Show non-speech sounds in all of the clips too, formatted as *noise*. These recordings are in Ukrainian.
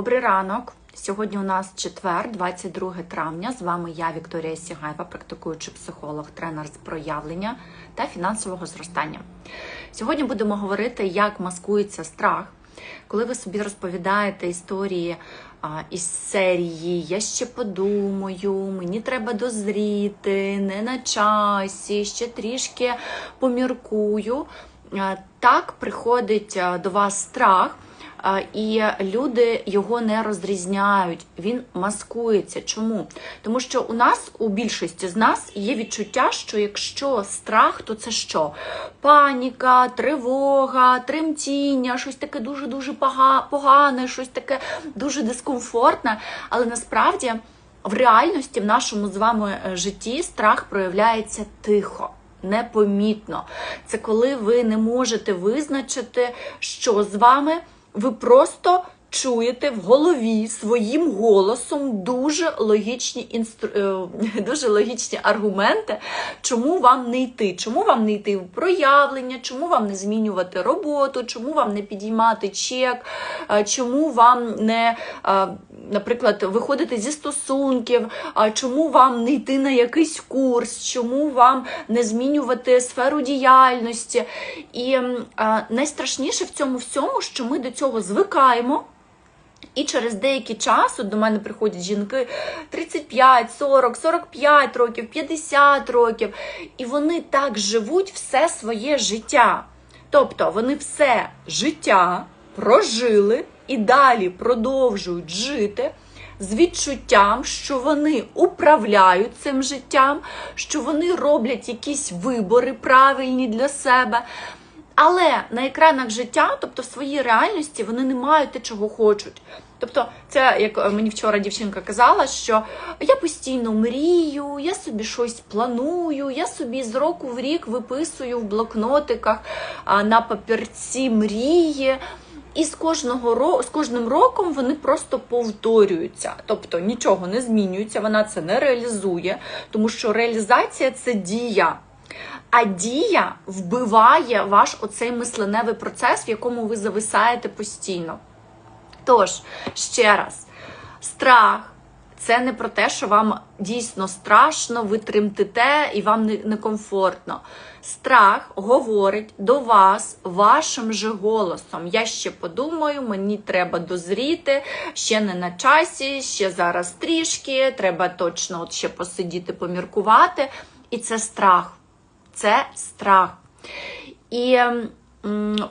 Добрий ранок. Сьогодні у нас четвер, 22 травня. З вами я, Вікторія Сігаєва, практикуючий психолог, тренер з проявлення та фінансового зростання. Сьогодні будемо говорити, як маскується страх, коли ви собі розповідаєте історії із серії Я ще подумаю, мені треба дозріти, не на часі, ще трішки поміркую. Так приходить до вас страх. І люди його не розрізняють, він маскується. Чому? Тому що у нас, у більшості з нас, є відчуття, що якщо страх, то це що? Паніка, тривога, тремтіння, щось таке дуже-дуже погане, щось таке дуже дискомфортне. Але насправді в реальності, в нашому з вами е, житті, страх проявляється тихо. Непомітно. Це коли ви не можете визначити, що з вами, ви просто чуєте в голові своїм голосом дуже логічні інстру... е, *laughs* дуже логічні аргументи, чому вам не йти, чому вам не йти в проявлення, чому вам не змінювати роботу, чому вам не підіймати чек, чому вам не, наприклад, виходити зі стосунків, чому вам не йти на якийсь курс, чому вам не змінювати сферу діяльності. І найстрашніше в цьому всьому, що ми до цього звикаємо. І через деякий час до мене приходять жінки 35, 40, 45 років, 50 років, і вони так живуть все своє життя. Тобто вони все життя прожили і далі продовжують жити з відчуттям, що вони управляють цим життям, що вони роблять якісь вибори правильні для себе. Але на екранах життя, тобто в своїй реальності, вони не мають те, чого хочуть. Тобто, це як мені вчора дівчинка казала, що я постійно мрію, я собі щось планую, я собі з року в рік виписую в блокнотиках на папірці мрії. І з кожного з кожним роком вони просто повторюються, тобто нічого не змінюється, вона це не реалізує, тому що реалізація це дія. А дія вбиває ваш оцей мисленевий процес, в якому ви зависаєте постійно. Тож, ще раз, страх це не про те, що вам дійсно страшно, ви тремтите і вам не- некомфортно. Страх говорить до вас вашим же голосом. Я ще подумаю, мені треба дозріти, ще не на часі, ще зараз трішки, треба точно от ще посидіти, поміркувати. І це страх. Це страх. І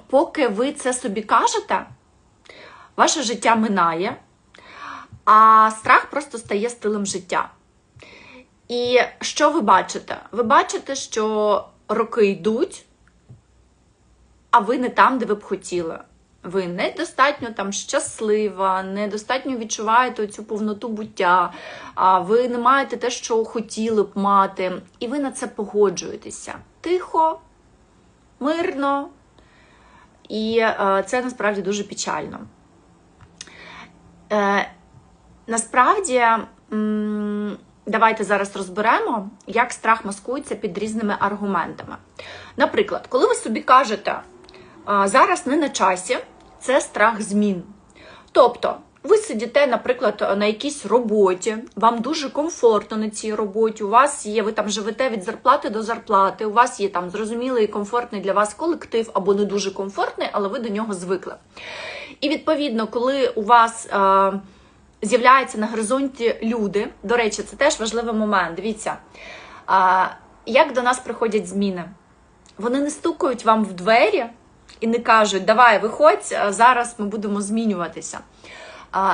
поки ви це собі кажете, ваше життя минає, а страх просто стає стилем життя. І що ви бачите? Ви бачите, що роки йдуть, а ви не там, де ви б хотіли. Ви недостатньо там щаслива, недостатньо відчуваєте цю повноту буття, а ви не маєте те, що хотіли б мати, і ви на це погоджуєтеся тихо, мирно, і е, це насправді дуже печально. Е, насправді, давайте зараз розберемо, як страх маскується під різними аргументами. Наприклад, коли ви собі кажете, «А, зараз не на часі, це страх змін. Тобто, ви сидите, наприклад, на якійсь роботі, вам дуже комфортно на цій роботі, у вас є, ви там живете від зарплати до зарплати, у вас є там зрозумілий і комфортний для вас колектив, або не дуже комфортний, але ви до нього звикли. І відповідно, коли у вас е, з'являються на горизонті люди, до речі, це теж важливий момент. Дивіться, е, як до нас приходять зміни. Вони не стукають вам в двері і не кажуть, давай, виходь, зараз ми будемо змінюватися.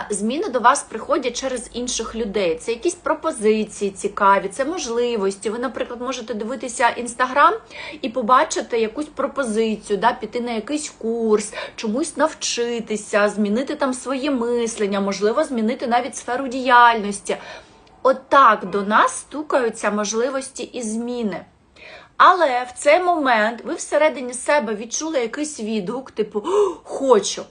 Зміни до вас приходять через інших людей. Це якісь пропозиції цікаві, це можливості. Ви, наприклад, можете дивитися інстаграм і побачити якусь пропозицію, да, піти на якийсь курс, чомусь навчитися, змінити там своє мислення, можливо, змінити навіть сферу діяльності. Отак до нас стукаються можливості і зміни. Але в цей момент ви всередині себе відчули якийсь відгук, типу хочу.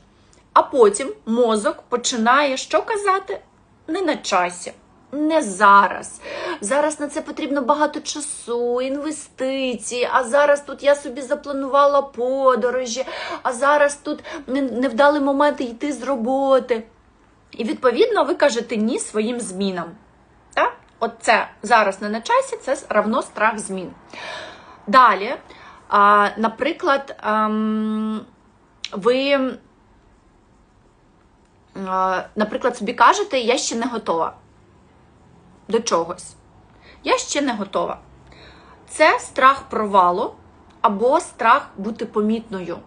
А потім мозок починає що казати? Не на часі, не зараз. Зараз на це потрібно багато часу, інвестицій. А зараз тут я собі запланувала подорожі, а зараз тут не- невдалий момент йти з роботи. І відповідно ви кажете ні своїм змінам. Так? От це зараз не на часі, це равно страх змін. Далі, а, наприклад, ем, ви, а, наприклад, собі кажете, я ще не готова до чогось. Я ще не готова. Це страх провалу або страх бути помітною.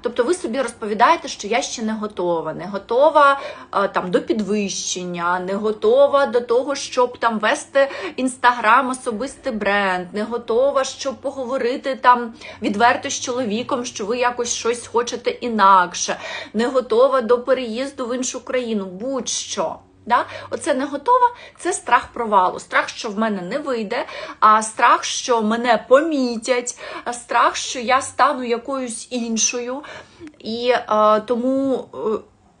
Тобто ви собі розповідаєте, що я ще не готова, не готова там до підвищення, не готова до того, щоб там вести інстаграм, особистий бренд, не готова, щоб поговорити там відверто з чоловіком, що ви якось щось хочете інакше, не готова до переїзду в іншу країну, будь-що. Да? Оце не готова, це страх провалу. Страх, що в мене не вийде, а страх, що мене помітять, страх, що я стану якоюсь іншою. І е, тому е,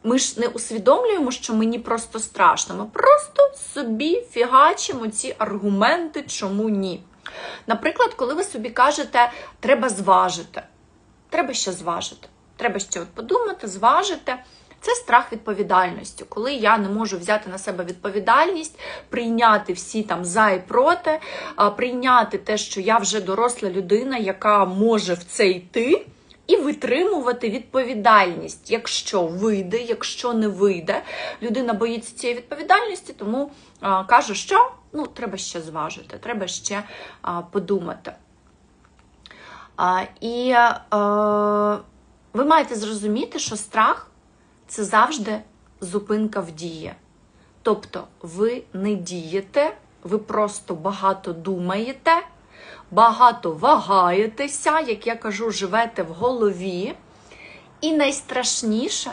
ми ж не усвідомлюємо, що мені просто страшно. Ми просто собі фігачимо ці аргументи, чому ні. Наприклад, коли ви собі кажете, треба зважити. Треба ще зважити. Треба ще от подумати, зважити. Це страх відповідальності, коли я не можу взяти на себе відповідальність, прийняти всі там за і проти, прийняти те, що я вже доросла людина, яка може в це йти, і витримувати відповідальність, якщо вийде, якщо не вийде. Людина боїться цієї відповідальності, тому а, каже, що ну, треба ще зважити, треба ще а, подумати. А, і а, ви маєте зрозуміти, що страх це завжди зупинка в дії. Тобто ви не дієте, ви просто багато думаєте, багато вагаєтеся, як я кажу, живете в голові. І найстрашніше,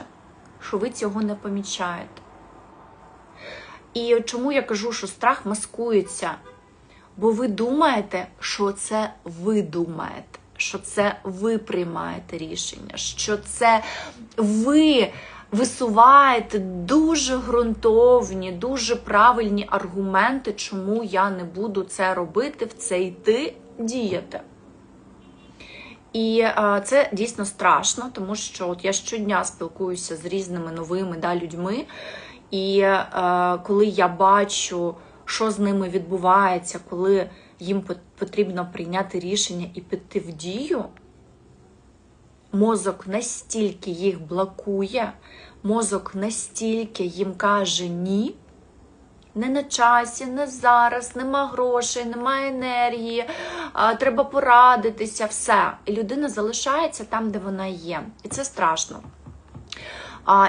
що ви цього не помічаєте. І чому я кажу, що страх маскується? Бо ви думаєте, що це ви думаєте, що це ви приймаєте рішення, що це ви висуваєте дуже ґрунтовні, дуже правильні аргументи, чому я не буду це робити, в це йти діяти. І це дійсно страшно, тому що от я щодня спілкуюся з різними новими да, людьми, і а, коли я бачу, що з ними відбувається, коли їм потрібно прийняти рішення і піти в дію мозок настільки їх блокує, мозок настільки їм каже ні. Не на часі, не зараз, нема грошей, немає енергії, треба порадитися, все. І людина залишається там, де вона є. І це страшно.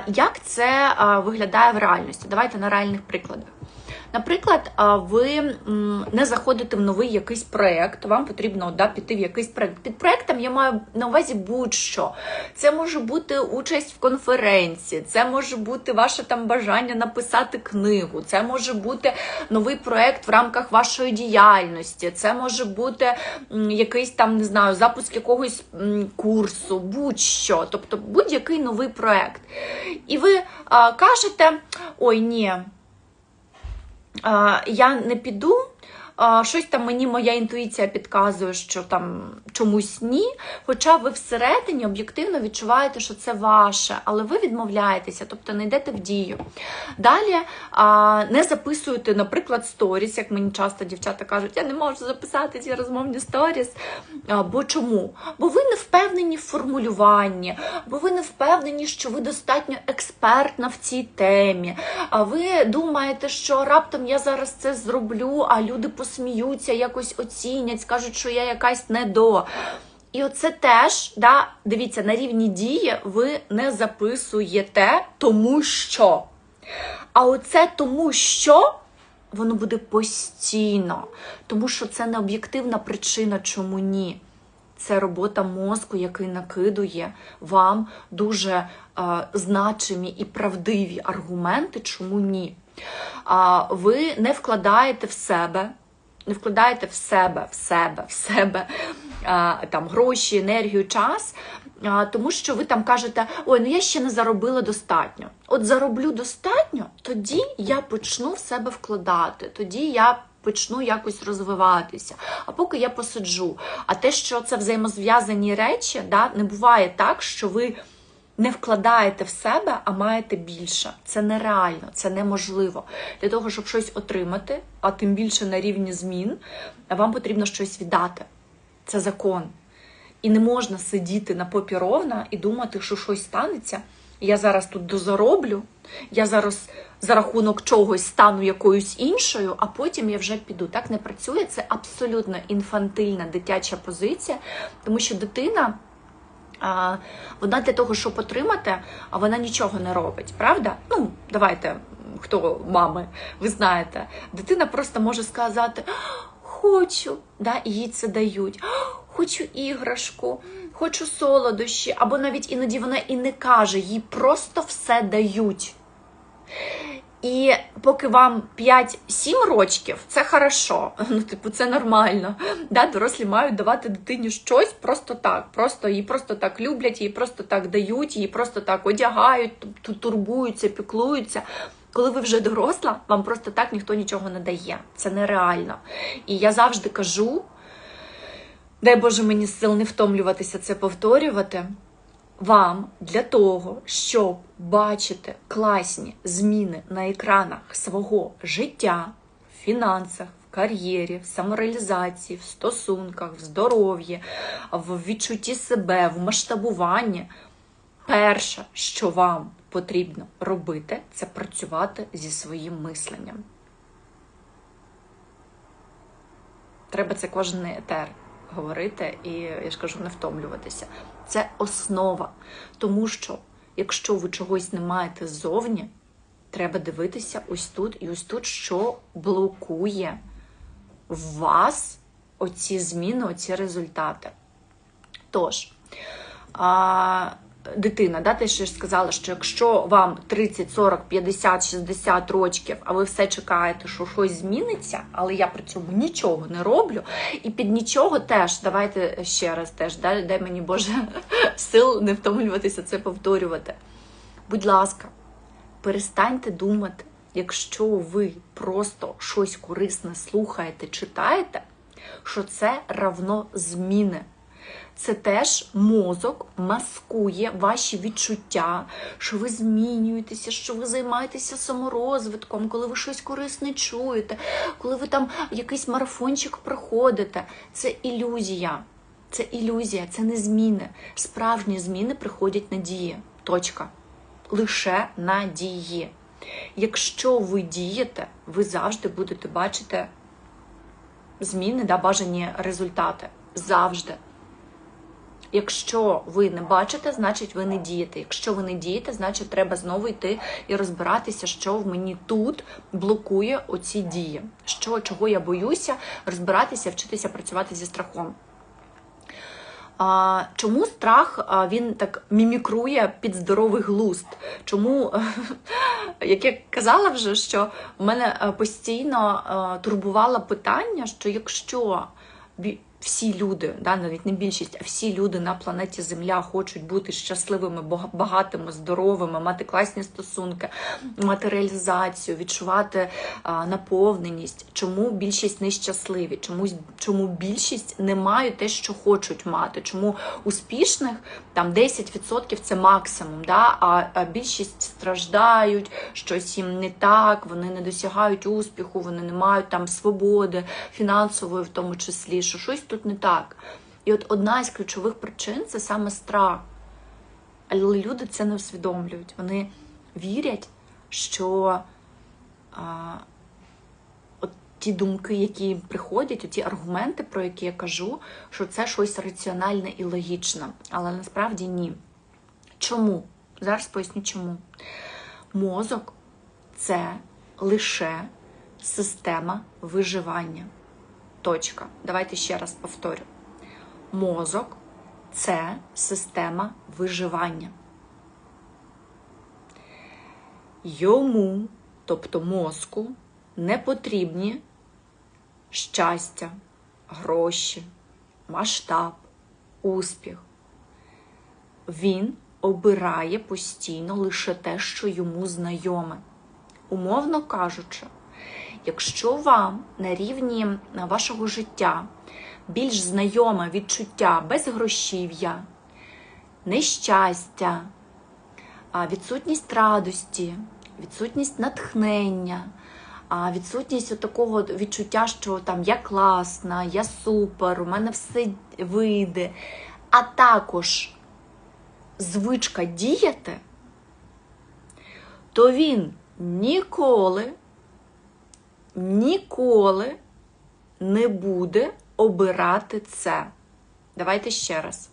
Як це виглядає в реальності? Давайте на реальних прикладах. Наприклад, ви не заходите в новий якийсь проєкт, вам потрібно да, піти в якийсь проєкт. Під проєктом я маю на увазі будь-що. Це може бути участь в конференції, це може бути ваше там бажання написати книгу, це може бути новий проєкт в рамках вашої діяльності, це може бути якийсь там, не знаю, запуск якогось курсу, будь-що, тобто будь-який новий проєкт. І ви а, кажете: ой, ні я не піду. Щось там мені моя інтуїція підказує, що там чомусь ні. Хоча ви всередині об'єктивно відчуваєте, що це ваше, але ви відмовляєтеся, тобто не йдете в дію. Далі не записуєте, наприклад, сторіс, як мені часто дівчата кажуть, я не можу записати ці розмовні сторіс. Бо чому? Бо ви не впевнені в формулюванні, бо ви не впевнені, що ви достатньо експертна в цій темі. А ви думаєте, що раптом я зараз це зроблю, а люди посміються, якось оцінять, скажуть, що я якась не до. І оце теж, да, дивіться, на рівні дії ви не записуєте тому що. А оце тому що воно буде постійно, тому що це не об'єктивна причина, чому ні. Це робота мозку, який накидує вам дуже е, значимі і правдиві аргументи, чому ні. А ви не вкладаєте в себе не вкладаєте в себе, в себе, в себе там гроші, енергію, час, тому що ви там кажете, ой, ну я ще не заробила достатньо. От зароблю достатньо, тоді я почну в себе вкладати, тоді я. Почну якось розвиватися, а поки я посиджу. А те, що це взаємозв'язані речі, да, не буває так, що ви не вкладаєте в себе, а маєте більше. Це нереально, це неможливо. Для того, щоб щось отримати, а тим більше на рівні змін, вам потрібно щось віддати. Це закон. І не можна сидіти на попі ровна і думати, що щось станеться. Я зараз тут дозароблю, я зараз за рахунок чогось стану якоюсь іншою, а потім я вже піду. Так не працює. Це абсолютно інфантильна дитяча позиція, тому що дитина. Вона для того, щоб отримати, а вона нічого не робить, правда? Ну, давайте, хто мами, ви знаєте, дитина просто може сказати хочу, да, і їй це дають. Хочу іграшку, хочу солодощі, або навіть іноді вона і не каже, їй просто все дають. І поки вам 5-7 рочків, це хорошо, *laughs* ну, типу, це нормально. Да, дорослі мають давати дитині щось просто так. Просто її просто так люблять, її просто так дають, її просто так одягають, турбуються, піклуються. Коли ви вже доросла, вам просто так ніхто нічого не дає. Це нереально. І я завжди кажу: дай Боже мені сил не втомлюватися це повторювати. Вам для того, щоб бачити класні зміни на екранах свого життя, в фінансах, в кар'єрі, в самореалізації, в стосунках, в здоров'ї, в відчутті себе, в масштабуванні, перше, що вам потрібно робити, це працювати зі своїм мисленням. Треба це кожен етер говорити і, я ж кажу, не втомлюватися. Це основа. Тому що, якщо ви чогось не маєте ззовні, треба дивитися ось тут і ось тут, що блокує в вас оці зміни, оці результати. Тож, а, дитина, да, ти ще ж сказала, що якщо вам 30, 40, 50, 60 років, а ви все чекаєте, що щось зміниться, але я при цьому нічого не роблю, і під нічого теж, давайте ще раз теж, дай, дай мені Боже *laughs* сил не втомлюватися це повторювати. Будь ласка, перестаньте думати, якщо ви просто щось корисне слухаєте, читаєте, що це равно зміни. Це теж мозок маскує ваші відчуття, що ви змінюєтеся, що ви займаєтеся саморозвитком, коли ви щось корисне чуєте, коли ви там якийсь марафончик проходите. Це ілюзія. Це ілюзія, це не зміни. Справжні зміни приходять на дії. Точка. Лише на дії. Якщо ви дієте, ви завжди будете бачити зміни, да, бажані результати. Завжди. Якщо ви не бачите, значить ви не дієте. Якщо ви не дієте, значить треба знову йти і розбиратися, що в мені тут блокує оці дії. Що, чого я боюся, розбиратися, вчитися працювати зі страхом. Чому страх він так мімікрує під здоровий глузд? Чому, *laughs* як я казала вже, що в мене е, постійно е, турбувало питання, що якщо всі люди, да, навіть не більшість, а всі люди на планеті Земля хочуть бути щасливими, багатими, здоровими, мати класні стосунки, мати реалізацію, відчувати а, наповненість. Чому більшість нещасливі? Чомусь чому більшість не мають те, що хочуть мати? Чому успішних там 10% це максимум, да? а, а більшість страждають, щось їм не так, вони не досягають успіху, вони не мають там свободи фінансової, в тому числі, що щось тут не так. І от одна із ключових причин це саме страх. Але люди це не усвідомлюють. Вони вірять, що а, от ті думки, які їм приходять, ті аргументи, про які я кажу, що це щось раціональне і логічне. Але насправді ні. Чому? Зараз поясню чому. Мозок це лише система виживання. Точка. Давайте ще раз повторю. Мозок це система виживання. Йому, тобто мозку, не потрібні щастя, гроші, масштаб, успіх. Він обирає постійно лише те, що йому знайоме. Умовно кажучи, якщо вам на рівні вашого життя більш знайоме відчуття безгрошів'я, нещастя, відсутність радості, відсутність натхнення, відсутність такого відчуття, що там я класна, я супер, у мене все вийде. А також звичка діяти, то він ніколи, ніколи не буде обирати це. Давайте ще раз.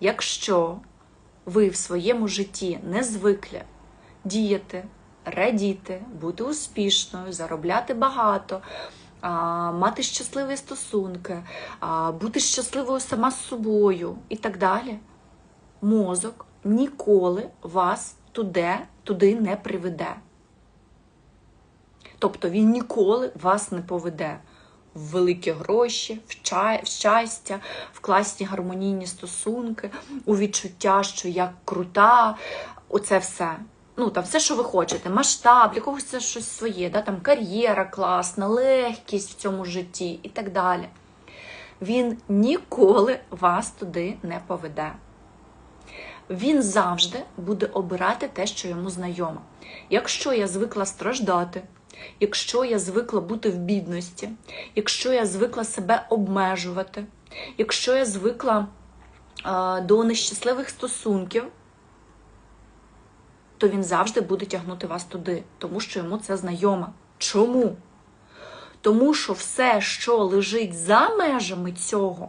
Якщо ви в своєму житті не звикли діяти, радіти, бути успішною, заробляти багато, мати щасливі стосунки, бути щасливою сама з собою і так далі, мозок ніколи вас туди, туди не приведе. Тобто він ніколи вас не поведе в великі гроші, в, чай, в щастя, в класні гармонійні стосунки, у відчуття, що я крута, оце все. Ну, там все, що ви хочете, масштаб, для когось це щось своє, да? там кар'єра класна, легкість в цьому житті і так далі. Він ніколи вас туди не поведе. Він завжди буде обирати те, що йому знайомо. Якщо я звикла страждати, якщо я звикла бути в бідності, якщо я звикла себе обмежувати, якщо я звикла е, до нещасливих стосунків, то він завжди буде тягнути вас туди, тому що йому це знайомо. Чому? Тому що все, що лежить за межами цього,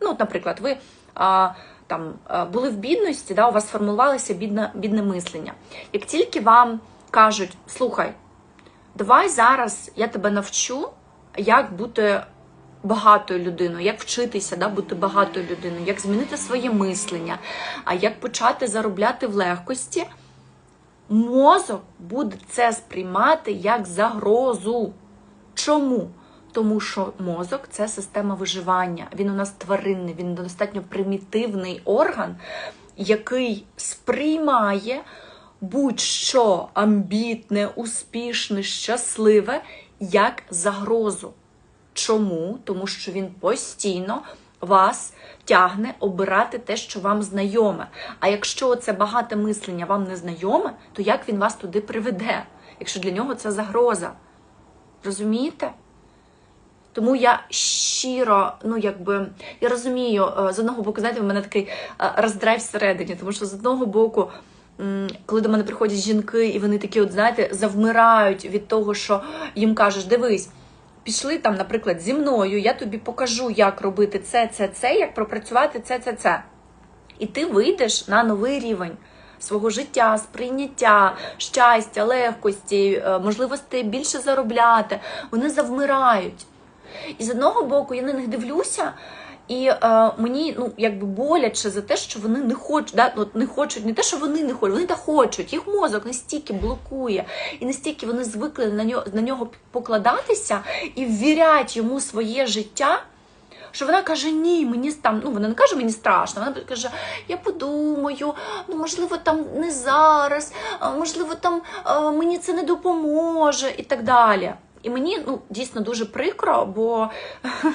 ну, от, наприклад, ви а, там були в бідності, да, у вас формувалося бідне, бідне мислення. Як тільки вам кажуть, слухай, давай зараз я тебе навчу, як бути багатою людиною, як вчитися да, бути багатою людиною, як змінити своє мислення, а як почати заробляти в легкості, мозок буде це сприймати як загрозу. Чому? Тому що мозок це система виживання. Він у нас тваринний, він достатньо примітивний орган, який сприймає будь-що амбітне, успішне, щасливе як загрозу. Чому? Тому що він постійно вас тягне обирати те, що вам знайоме. А якщо це багате мислення вам не знайоме, то як він вас туди приведе, якщо для нього це загроза? Розумієте? Тому я щиро, ну якби я розумію, е, з одного боку, знаєте, в мене такий е, роздрайв всередині, тому що з одного боку, коли до мене приходять жінки, і вони такі, от знаєте, завмирають від того, що їм кажеш, дивись, пішли там, наприклад, зі мною, я тобі покажу, як робити це, це, це, як пропрацювати це, це, це. І ти вийдеш на новий рівень свого життя, сприйняття, щастя, легкості, е, можливості більше заробляти. Вони завмирають. І з одного боку, я на них дивлюся, і е, мені ну якби боляче за те, що вони не хочуть, да, от не хочуть, не те, що вони не хочуть, вони та хочуть. Їх мозок настільки блокує, і настільки вони звикли на нього на нього покладатися і ввірять йому своє життя. Що вона каже, ні, мені там, ну вона не каже, мені страшно. Вона каже, я подумаю, ну можливо, там не зараз, можливо, там мені це не допоможе і так далі. І мені ну дійсно дуже прикро, бо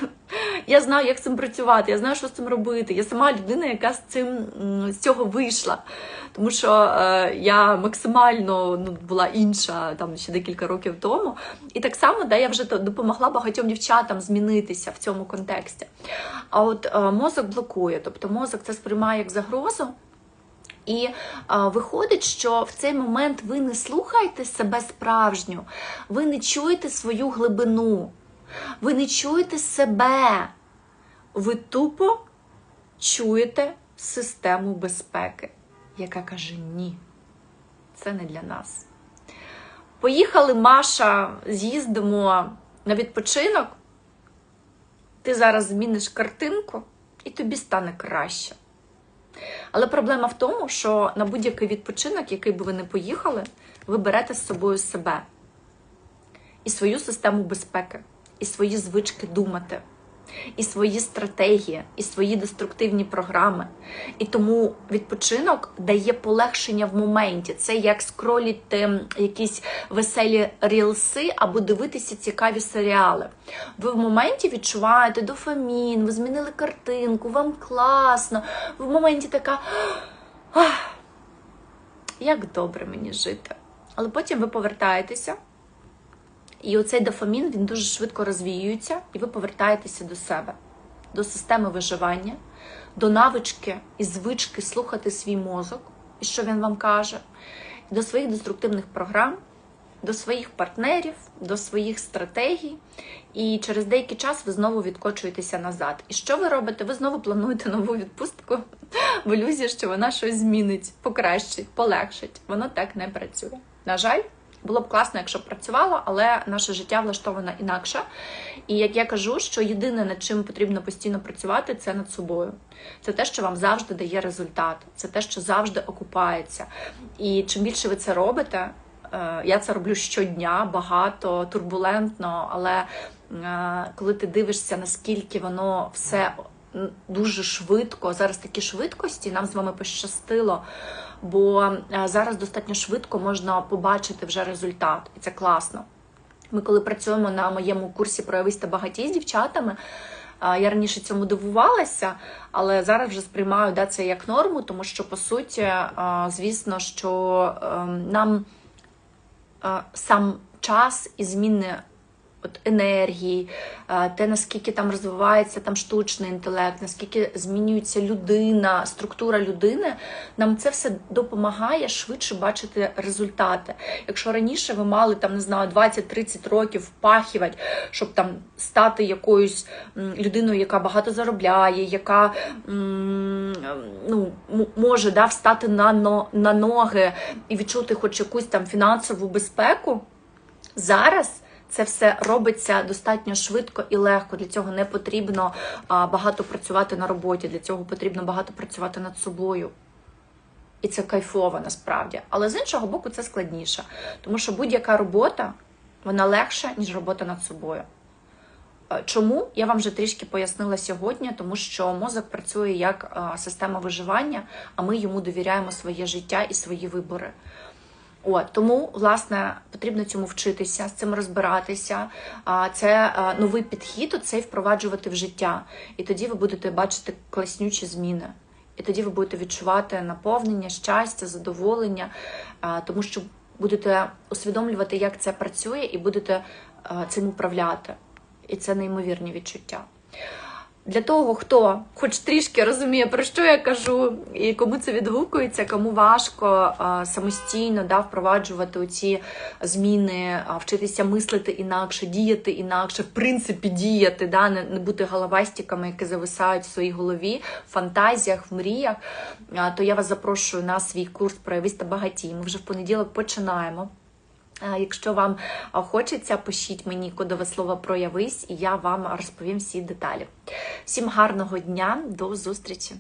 *laughs* я знаю, як з цим працювати, я знаю, що з цим робити. Я сама людина, яка з цим з цього вийшла. Тому що е, я максимально ну, була інша там ще декілька років тому. І так само да, я вже допомогла багатьом дівчатам змінитися в цьому контексті. А от е, мозок блокує, тобто мозок це сприймає як загрозу. І а, виходить, що в цей момент ви не слухаєте себе справжню, ви не чуєте свою глибину, ви не чуєте себе. Ви тупо чуєте систему безпеки, яка каже ні, це не для нас. Поїхали, Маша, з'їздимо на відпочинок. Ти зараз зміниш картинку, і тобі стане краще. Але проблема в тому, що на будь-який відпочинок, який би ви не поїхали, ви берете з собою себе і свою систему безпеки, і свої звички думати, і свої стратегії, і свої деструктивні програми. І тому відпочинок дає полегшення в моменті. Це як скроліти якісь веселі рілси або дивитися цікаві серіали. Ви в моменті відчуваєте дофамін, ви змінили картинку, вам класно. Ви в моменті така. «Ах, як добре мені жити. Але потім ви повертаєтеся, і оцей дофамін він дуже швидко розвіюється, і ви повертаєтеся до себе, до системи виживання, до навички і звички слухати свій мозок, і що він вам каже, до своїх деструктивних програм, до своїх партнерів, до своїх стратегій. І через деякий час ви знову відкочуєтеся назад. І що ви робите? Ви знову плануєте нову відпустку *laughs* в ілюзії, що вона щось змінить, покращить, полегшить. Воно так не працює. На жаль, було б класно, якщо б працювало, але наше життя влаштовано інакше. І як я кажу, що єдине, над чим потрібно постійно працювати, це над собою. Це те, що вам завжди дає результат, це те, що завжди окупається. І чим більше ви це робите, е, я це роблю щодня, багато, турбулентно, але е, коли ти дивишся, наскільки воно все дуже швидко, зараз такі швидкості, нам з вами пощастило, бо е, зараз достатньо швидко можна побачити вже результат, і це класно. Ми, коли працюємо на моєму курсі проявись багаті з дівчатами, я раніше цьому дивувалася, але зараз вже сприймаю да, це як норму, тому що по суті, звісно, що ем, нам сам час і зміни от енергії, те наскільки там розвивається там штучний інтелект, наскільки змінюється людина, структура людини, нам це все допомагає швидше бачити результати. Якщо раніше ви мали там не знаю 20-30 років впахівати, щоб там стати якоюсь людиною, яка багато заробляє, яка ну, може да, встати на, на ноги і відчути хоч якусь там фінансову безпеку, зараз. Це все робиться достатньо швидко і легко. Для цього не потрібно багато працювати на роботі. Для цього потрібно багато працювати над собою. І це кайфово насправді. Але з іншого боку, це складніше. Тому що будь-яка робота вона легша, ніж робота над собою. Е, Чому я вам вже трішки пояснила сьогодні, тому що мозок працює як система виживання, а ми йому довіряємо своє життя і свої вибори. От, тому, власне, потрібно цьому вчитися, з цим розбиратися. А це е, новий підхід, оцей впроваджувати в життя. І тоді ви будете бачити класнючі зміни. І тоді ви будете відчувати наповнення, щастя, задоволення, тому що будете усвідомлювати, як це працює, і будете цим управляти. І це неймовірні відчуття. Для того, хто хоч трішки розуміє, про що я кажу, і кому це відгукується, кому важко самостійно да, впроваджувати ці зміни, вчитися мислити інакше, діяти інакше, в принципі, діяти, да, не, бути головастиками, які зависають в своїй голові, в фантазіях, в мріях, то я вас запрошую на свій курс «Проявись та багатій. Ми вже в понеділок починаємо. Якщо вам хочеться, пишіть мені кодове слово проявись, і я вам розповім всі деталі. Всім гарного дня, до зустрічі!